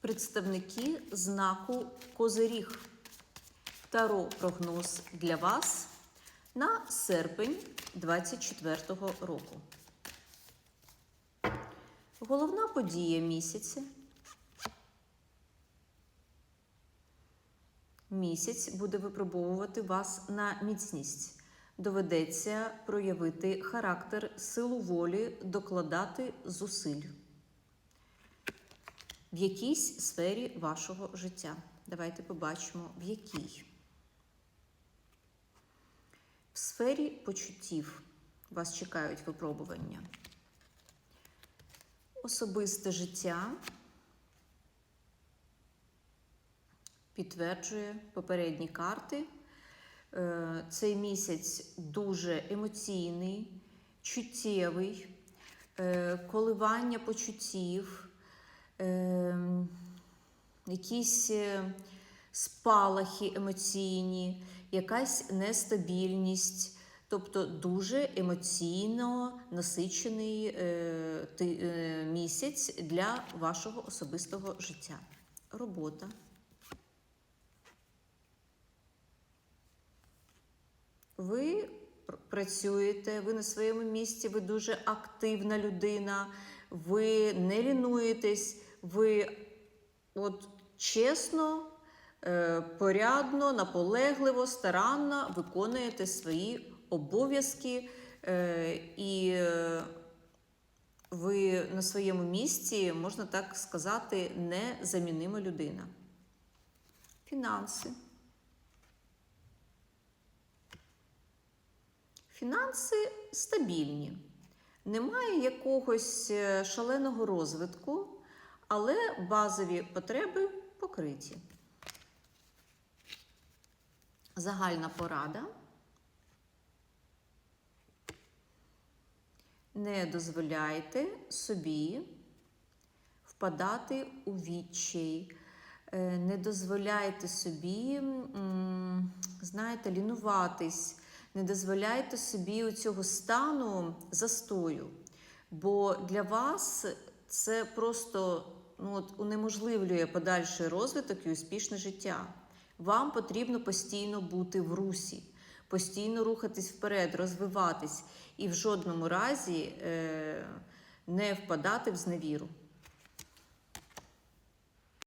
представники знаку Козиріг. Таро прогноз для вас на серпень 2024 року. Головна подія місяця. Місяць буде випробовувати вас на міцність. Доведеться проявити характер, силу волі, докладати зусиль в якійсь сфері вашого життя. Давайте побачимо, в якій. В сфері почуттів вас чекають випробування. Особисте життя підтверджує попередні карти. Е, Цей місяць дуже емоційний, чуттєвий, е, коливання почуттів, е, якісь е, спалахи емоційні, якась нестабільність. Тобто дуже емоційно насичений е, ти- е, місяць для вашого особистого життя. Робота. Ви працюєте, ви на своєму місці, ви дуже активна людина, ви не лінуєтесь, ви от чесно, е, порядно, наполегливо, старанно виконуєте свої обов'язки е, і е, ви на своєму місці, можна так сказати, незамінима людина. Фінанси. Фінанси стабільні. Немає якогось шаленого розвитку, але базові потреби покриті. Загальна порада. Не дозволяйте собі впадати у відчай. Е, Не дозволяйте собі, знаєте, лінуватись, не дозволяйте собі у цього стану застою. Бо для вас це просто ну, от, унеможливлює подальший розвиток і успішне життя. Вам потрібно постійно бути в русі, постійно рухатись вперед, розвиватись і в жодному разі е, не впадати в зневіру.